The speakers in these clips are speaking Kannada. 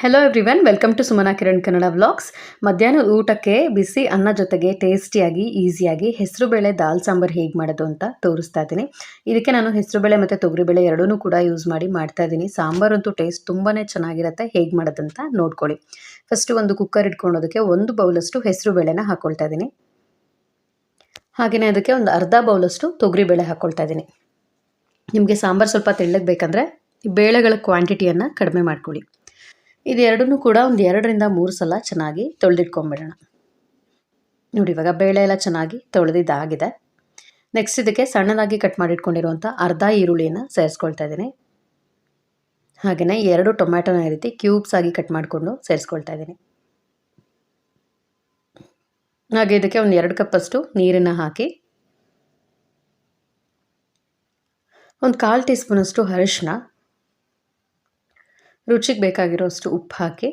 Hello everyone welcome to Sumana Kiran Kannada vlogs ಮಧ್ಯಾಹ್ನ ಊಟಕ್ಕೆ ಬಿಸಿ ಅನ್ನ ಜೊತೆಗೆ ಟೇಸ್ಟಿಯಾಗಿ ಈಸಿಯಾಗಿ ಹೆಸರುಬೇಳೆ ದಾಲ್, ಸಾಂಬಾರ್ ಹೇಗೆ ಮಾಡೋದು ಅಂತ ತೋರಿಸ್ತಾ ಇದ್ದೀನಿ. ಇದಕ್ಕೆ ನಾನು ಹೆಸರುಬೇಳೆ ಮತ್ತು ತೊಗರಿಬೇಳೆ ಎರಡೂ ಕೂಡ ಯೂಸ್ ಮಾಡಿ ಮಾಡ್ತಾ ಇದ್ದೀನಿ. ಸಾಂಬಾರಂತೂ ಟೇಸ್ಟ್ ತುಂಬಾ ಚೆನ್ನಾಗಿರುತ್ತೆ, ಹೇಗೆ ಮಾಡೋದಂತ ನೋಡ್ಕೊಳ್ಳಿ. ಫಸ್ಟು ಒಂದು ಕುಕ್ಕರ್ ಇಟ್ಕೊಳ್ಳೋದಕ್ಕೆ ಒಂದು ಬೌಲಷ್ಟು ಹೆಸರುಬೇಳೆನ ಹಾಕ್ಕೊಳ್ತಾ ಇದ್ದೀನಿ. ಹಾಗೆಯೇ ಅದಕ್ಕೆ ಒಂದು ಅರ್ಧ ಬೌಲಷ್ಟು ತೊಗರಿಬೇಳೆ ಹಾಕ್ಕೊಳ್ತಾ ಇದ್ದೀನಿ. ನಿಮಗೆ ಸಾಂಬಾರು ಸ್ವಲ್ಪ ತೆಳ್ಳಗೆ ಬೇಕಂದರೆ ಬೇಳೆಗಳ ಕ್ವಾಂಟಿಟಿಯನ್ನು ಕಡಿಮೆ ಮಾಡ್ಕೊಳ್ಳಿ. ಇದೆರಡನ್ನೂ ಕೂಡ ಒಂದು ಎರಡರಿಂದ ಮೂರು ಸಲ ಚೆನ್ನಾಗಿ ತೊಳೆದಿಟ್ಕೊಂಬಿಡೋಣ. ನೋಡಿ, ಇವಾಗ ಬೇಳೆ ಎಲ್ಲ ಚೆನ್ನಾಗಿ ತೊಳೆದಿದ್ದಾಗಿದೆ. ನೆಕ್ಸ್ಟ್ ಇದಕ್ಕೆ ಸಣ್ಣದಾಗಿ ಕಟ್ ಮಾಡಿಟ್ಕೊಂಡಿರುವಂಥ ಅರ್ಧ ಈರುಳ್ಳಿಯನ್ನು ಸೇರಿಸ್ಕೊಳ್ತಾ ಇದ್ದೀನಿ. ಹಾಗೆಯೇ ಎರಡು ಟೊಮ್ಯಾಟೊನ ಈ ರೀತಿ ಕ್ಯೂಬ್ಸ್ ಆಗಿ ಕಟ್ ಮಾಡಿಕೊಂಡು ಸೇರಿಸ್ಕೊಳ್ತಾ ಇದ್ದೀನಿ. ಹಾಗೆ ಇದಕ್ಕೆ ಒಂದು ಎರಡು ಕಪ್ಪಷ್ಟು ನೀರನ್ನು ಹಾಕಿ, ಒಂದು ಕಾಲು ಟೀ ಸ್ಪೂನಷ್ಟು ಅರಿಶಿನ ರುಚಿಗೆ ಬೇಕಾಗಿರೋಷ್ಟು ಉಪ್ಪು ಹಾಕಿ,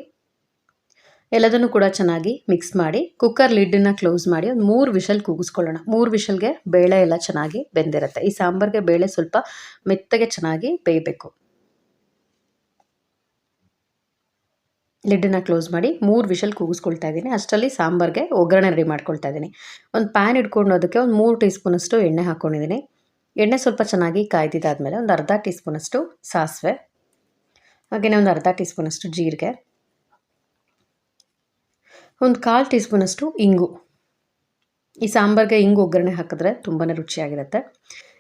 ಎಲ್ಲದನ್ನು ಕೂಡ ಚೆನ್ನಾಗಿ ಮಿಕ್ಸ್ ಮಾಡಿ ಕುಕ್ಕರ್ ಲಿಡ್ಡನ್ನು ಕ್ಲೋಸ್ ಮಾಡಿ ಒಂದು ಮೂರು ವಿಷಲ್ ಕೂಗಿಸ್ಕೊಳ್ಳೋಣ. ಮೂರು ವಿಷಲ್ಗೆ ಬೇಳೆ ಎಲ್ಲ ಚೆನ್ನಾಗಿ ಬೆಂದಿರುತ್ತೆ. ಈ ಸಾಂಬಾರಿಗೆ ಬೇಳೆ ಸ್ವಲ್ಪ ಮೆತ್ತಗೆ ಚೆನ್ನಾಗಿ ಬೇಯಬೇಕು. ಲಿಡ್ಡನ್ನು ಕ್ಲೋಸ್ ಮಾಡಿ ಮೂರು ವಿಷಲ್ ಕೂಗಿಸ್ಕೊಳ್ತಾ ಇದ್ದೀನಿ. ಅಷ್ಟರಲ್ಲಿ ಸಾಂಬಾರಿಗೆ ಒಗ್ಗರಣೆ ರೆಡಿ ಮಾಡ್ಕೊಳ್ತಾ ಇದ್ದೀನಿ. ಒಂದು ಪ್ಯಾನ್ ಇಟ್ಕೊಂಡು ಅದಕ್ಕೆ ಒಂದು ಮೂರು ಟೀ ಸ್ಪೂನಷ್ಟು ಎಣ್ಣೆ ಹಾಕ್ಕೊಂಡಿದ್ದೀನಿ ಎಣ್ಣೆ ಸ್ವಲ್ಪ ಚೆನ್ನಾಗಿ ಕಾಯ್ದಿದ್ದಾದಮೇಲೆ ಒಂದು ಅರ್ಧ ಟೀ ಸ್ಪೂನಷ್ಟು ಸಾಸಿವೆ ಹಾಗೆಯೇ ಒಂದು ಅರ್ಧ ಟೀ ಸ್ಪೂನಷ್ಟು ಜೀರಿಗೆ, ಒಂದು ಕಾಲು ಟೀ ಸ್ಪೂನಷ್ಟು ಇಂಗು. ಈ ಸಾಂಬಾರಿಗೆ ಇಂಗು ಒಗ್ಗರಣೆ ಹಾಕಿದ್ರೆ ತುಂಬಾ ರುಚಿಯಾಗಿರುತ್ತೆ.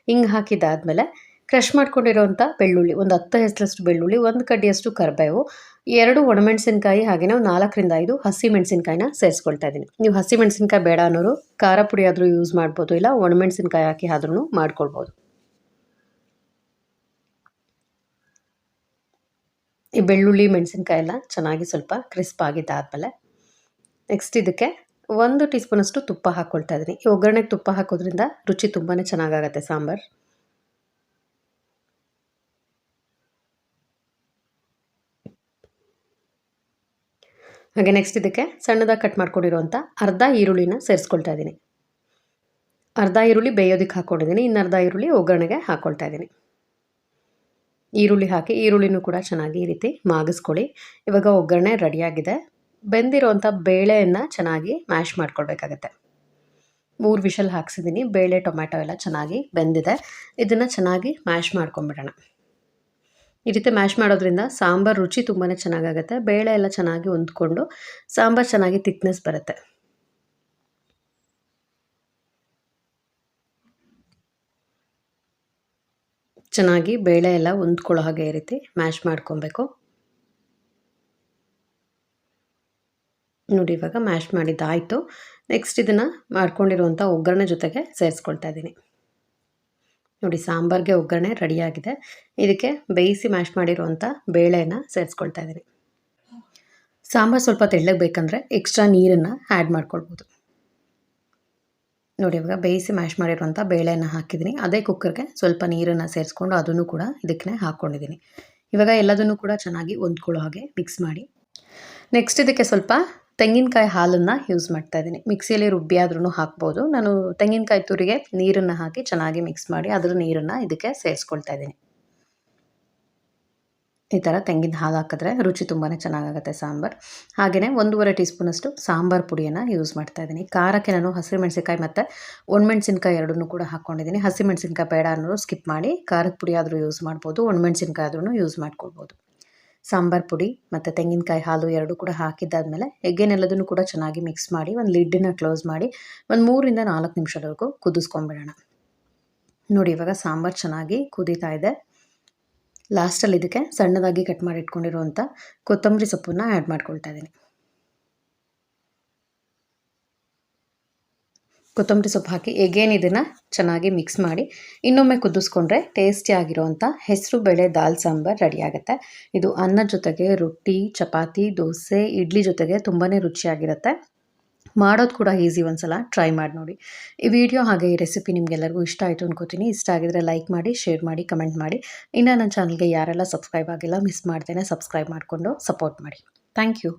ಹಿಂಗೆ ಹಾಕಿದ್ದಾದಮೇಲೆ ಕ್ರಷ್ ಮಾಡ್ಕೊಂಡಿರೋವಂಥ ಬೆಳ್ಳುಳ್ಳಿ, ಒಂದು ಹತ್ತು ಹೆಸರಷ್ಟು ಬೆಳ್ಳುಳ್ಳಿ, ಒಂದು ಕಡ್ಡಿಯಷ್ಟು ಕರಿಬೇವು, ಎರಡು ಒಣಮೆಣಸಿನ್ಕಾಯಿ ಹಾಗೆಯೇ ಒಂದು ನಾಲ್ಕರಿಂದ ಐದು ಹಸಿ ಮೆಣಸಿನ್ಕಾಯಿನ ಸೇರಿಸ್ಕೊಳ್ತಾ ಇದ್ದೀನಿ. ನೀವು ಹಸಿ ಮೆಣಸಿನ್ಕಾಯಿ ಬೇಡ ಅನ್ನೋರು, ಖಾರ ಪುಡಿ ಆದರೂ ಯೂಸ್ ಮಾಡ್ಬೋದು, ಇಲ್ಲ ಒಣಮೆಣಸಿನ್ಕಾಯಿ ಹಾಕಿ ಆದ್ರೂ ಮಾಡ್ಕೊಳ್ಬೋದು. ಈ ಬೆಳ್ಳುಳ್ಳಿ, ಮೆಣಸಿನ್ಕಾಯಿ ಎಲ್ಲ ಚೆನ್ನಾಗಿ ಸ್ವಲ್ಪ ಕ್ರಿಸ್ಪ್ ಆಗಿದ್ದಾದಮೇಲೆ ನೆಕ್ಸ್ಟ್ ಇದಕ್ಕೆ ಒಂದು ಟೀ ಸ್ಪೂನಷ್ಟು ತುಪ್ಪ ಹಾಕ್ಕೊಳ್ತಾ ಇದ್ದೀನಿ. ಈ ಒಗ್ಗರಣೆಗೆ ತುಪ್ಪ ಹಾಕೋದ್ರಿಂದ ರುಚಿ ತುಂಬಾ ಚೆನ್ನಾಗಾಗತ್ತೆ ಸಾಂಬಾರು. ಹಾಗೆ ನೆಕ್ಸ್ಟ್ ಇದಕ್ಕೆ ಸಣ್ಣದಾಗಿ ಕಟ್ ಮಾಡ್ಕೊಂಡಿರುವಂಥ ಅರ್ಧ ಈರುಳ್ಳಿನ ಸೇರಿಸ್ಕೊಳ್ತಾ ಇದ್ದೀನಿ. ಅರ್ಧ ಈರುಳ್ಳಿ ಬೇಯೋದಕ್ಕೆ ಹಾಕ್ಕೊಂಡಿದ್ದೀನಿ ಇನ್ನು ಅರ್ಧ ಈರುಳ್ಳಿ ಒಗ್ಗರಣೆಗೆ ಹಾಕ್ಕೊಳ್ತಾ ಇದ್ದೀನಿ. ಈರುಳ್ಳಿ ಹಾಕಿ, ಈರುಳ್ಳಿನೂ ಕೂಡ ಚೆನ್ನಾಗಿ ಈ ರೀತಿ ಮಾಗಿಸ್ಕೊಳ್ಳಿ. ಇವಾಗ ಒಗ್ಗರಣೆ ರೆಡಿಯಾಗಿದೆ. ಬೆಂದಿರೋವಂಥ ಬೇಳೆಯನ್ನು ಚೆನ್ನಾಗಿ ಮ್ಯಾಶ್ ಮಾಡ್ಕೊಳ್ಬೇಕಾಗತ್ತೆ. ಮೂರು ವಿಷಲ್ ಹಾಕ್ಸಿದ್ದೀನಿ ಬೇಳೆ, ಟೊಮ್ಯಾಟೊ ಎಲ್ಲ ಚೆನ್ನಾಗಿ ಬೆಂದಿದೆ. ಇದನ್ನು ಚೆನ್ನಾಗಿ ಮ್ಯಾಶ್ ಮಾಡ್ಕೊಂಬಿಡೋಣ. ಈ ರೀತಿ ಮ್ಯಾಶ್ ಮಾಡೋದ್ರಿಂದ ಸಾಂಬಾರು ರುಚಿ ತುಂಬಾ ಚೆನ್ನಾಗಾಗುತ್ತೆ. ಬೇಳೆ ಎಲ್ಲ ಚೆನ್ನಾಗಿ ಹೊಂದ್ಕೊಂಡು ಸಾಂಬಾರು ಚೆನ್ನಾಗಿ ತಿಕ್ನೆಸ್ ಬರುತ್ತೆ. ಚೆನ್ನಾಗಿ ಬೇಳೆ ಎಲ್ಲ ಹೊಂದ್ಕೊಳ್ಳೋ ಹಾಗೆ ಈ ರೀತಿ ಮ್ಯಾಶ್ ಮಾಡ್ಕೊಬೇಕು. ನೋಡಿ ಇವಾಗ ಮ್ಯಾಶ್ ಮಾಡಿದ್ದಾಯಿತು. ನೆಕ್ಸ್ಟ್ ಇದನ್ನು ಮಾಡ್ಕೊಂಡಿರುವಂಥ ಒಗ್ಗರಣೆ ಜೊತೆಗೆ ಸೇರಿಸ್ಕೊಳ್ತಾ ಇದ್ದೀನಿ. ನೋಡಿ ಸಾಂಬಾರಿಗೆ ಒಗ್ಗರಣೆ ರೆಡಿಯಾಗಿದೆ. ಇದಕ್ಕೆ ಬೇಯಿಸಿ ಮ್ಯಾಶ್ ಮಾಡಿರುವಂಥ ಬೇಳೆನ ಸೇರಿಸ್ಕೊಳ್ತಾ ಇದ್ದೀನಿ. ಸಾಂಬಾರು ಸ್ವಲ್ಪ ತೆಳ್ಳಗೆ ಬೇಕಂದರೆ ಎಕ್ಸ್ಟ್ರಾ ನೀರನ್ನು ಆ್ಯಡ್ ಮಾಡ್ಕೊಳ್ಬೋದು. ನೋಡಿ ಇವಾಗ ಬೇಯಿಸಿ ಮ್ಯಾಶ್ ಮಾಡಿರುವಂಥ ಬೇಳೆಯನ್ನು ಹಾಕಿದ್ದೀನಿ. ಅದೇ ಕುಕ್ಕರ್ಗೆ ಸ್ವಲ್ಪ ನೀರನ್ನು ಸೇರಿಸ್ಕೊಂಡು ಅದನ್ನು ಕೂಡ ಇದಕ್ಕೆ ಹಾಕ್ಕೊಂಡಿದ್ದೀನಿ ಇವಾಗ ಎಲ್ಲದನ್ನು ಕೂಡ ಚೆನ್ನಾಗಿ ಹೊಂದ್ಕೊಳ್ಳೋ ಹಾಗೆ ಮಿಕ್ಸ್ ಮಾಡಿ. ನೆಕ್ಸ್ಟ್ ಇದಕ್ಕೆ ಸ್ವಲ್ಪ ತೆಂಗಿನಕಾಯಿ ಹಾಲನ್ನು ಯೂಸ್ ಮಾಡ್ತಾ ಇದ್ದೀನಿ. ಮಿಕ್ಸಿಯಲ್ಲಿ ರುಬ್ಬಿ ಆದ್ರೂ ಹಾಕ್ಬೋದು. ನಾನು ತೆಂಗಿನಕಾಯಿ ತುರಿಗೆ ನೀರನ್ನು ಹಾಕಿ ಚೆನ್ನಾಗಿ ಮಿಕ್ಸ್ ಮಾಡಿ ಅದರ ನೀರನ್ನು ಇದಕ್ಕೆ ಸೇರಿಸ್ಕೊಳ್ತಾ ಇದ್ದೀನಿ. ಈ ಥರ ತೆಂಗಿನ ಹಾಲು ಹಾಕಿದ್ರೆ ರುಚಿ ತುಂಬಾ ಚೆನ್ನಾಗಾಗುತ್ತೆ ಸಾಂಬಾರು. ಹಾಗೆಯೇ ಒಂದೂವರೆ ಟೀ ಸ್ಪೂನಷ್ಟು ಸಾಂಬಾರು ಪುಡಿಯನ್ನು ಯೂಸ್ ಮಾಡ್ತಾ ಇದ್ದೀನಿ. ಖಾರಕ್ಕೆ ನಾನು ಹಸಿಮೆಣಸಿನ್ಕಾಯಿ ಮತ್ತು ಒಣಮೆಣ್ಸಿನ್ಕಾಯಿ ಎರಡನ್ನೂ ಕೂಡ ಹಾಕ್ಕೊಂಡಿದ್ದೀನಿ ಹಸಿಮೆಣ್ಸಿನ್ಕಾಯಿ ಬೇಡ ಅನ್ನೋರು ಸ್ಕಿಪ್ ಮಾಡಿ ಖಾರದ ಪುಡಿ ಆದರೂ ಯೂಸ್ ಮಾಡ್ಬೋದು, ಒಣಮೆಣ್ಸಿನ್ಕಾಯಿ ಆದ್ರೂ ಯೂಸ್ ಮಾಡ್ಕೊಳ್ಬೋದು. ಸಾಂಬಾರು ಪುಡಿ ಮತ್ತು ತೆಂಗಿನಕಾಯಿ ಹಾಲು ಎರಡೂ ಕೂಡ ಹಾಕಿದ್ದಾದಮೇಲೆ ಎಗ್ಗೆನೆಲ್ಲದನ್ನು ಕೂಡ ಚೆನ್ನಾಗಿ ಮಿಕ್ಸ್ ಮಾಡಿ ಒಂದು ಲಿಡ್ಡನ್ನು ಕ್ಲೋಸ್ ಮಾಡಿ ಒಂದು ಮೂರಿಂದ ನಾಲ್ಕು ನಿಮಿಷದವರೆಗೂ ಕುದಿಸ್ಕೊಂಬಿಡೋಣ. ನೋಡಿ ಇವಾಗ ಸಾಂಬಾರು ಚೆನ್ನಾಗಿ ಕುದೀತಾ ಇದೆ. ಲಾಸ್ಟಲ್ಲಿ ಇದಕ್ಕೆ ಸಣ್ಣದಾಗಿ ಕಟ್ ಮಾಡಿ ಇಟ್ಕೊಂಡಿರುವಂಥ ಕೊತ್ತಂಬರಿ ಸೊಪ್ಪನ್ನು ಆ್ಯಡ್ ಮಾಡ್ಕೊಳ್ತಾ ಇದ್ದೀನಿ. ಕೊತ್ತಂಬರಿ ಸೊಪ್ಪು ಹಾಕಿ ಎಗೇನ್ ಇದನ್ನು ಚೆನ್ನಾಗಿ ಮಿಕ್ಸ್ ಮಾಡಿ, ಇನ್ನೊಮ್ಮೆ ಕುದಿಸ್ಕೊಂಡ್ರೆ ಟೇಸ್ಟಿಯಾಗಿರುವಂಥ ಹೆಸರು ಬೇಳೆ ದಾಲ್ ಸಾಂಬಾರ್ ರೆಡಿ ಆಗುತ್ತೆ. ಇದು ಅನ್ನ ಜೊತೆಗೆ ರೊಟ್ಟಿ, ಚಪಾತಿ, ದೋಸೆ, ಇಡ್ಲಿ ಜೊತೆಗೆ ತುಂಬಾ ರುಚಿಯಾಗಿರುತ್ತೆ. ಮಾಡೋದು ಕೂಡ ಈಸಿ ಒಂದ್ಸಲ ಟ್ರೈ ಮಾಡಿ ನೋಡಿ. ಈ ವಿಡಿಯೋ ಹಾಗೆ ಈ ರೆಸಿಪಿ ನಿಮಗೆಲ್ಲರಿಗೂ ಇಷ್ಟ ಆಯಿತು ಅನ್ಕೋತೀನಿ. ಇಷ್ಟ ಆಗಿದ್ರೆ ಲೈಕ್ ಮಾಡಿ, ಶೇರ್ ಮಾಡಿ, ಕಮೆಂಟ್ ಮಾಡಿ. ಇನ್ನು ನನ್ನ ಚಾನಲ್ಗೆ ಯಾರೆಲ್ಲ ಸಬ್ಸ್ಕ್ರೈಬ್ ಆಗಿಲ್ಲ, ಮಿಸ್ ಮಾಡ್ತೇನೆ ಸಬ್ಸ್ಕ್ರೈಬ್ ಮಾಡಿಕೊಂಡು ಸಪೋರ್ಟ್ ಮಾಡಿ. Thank you.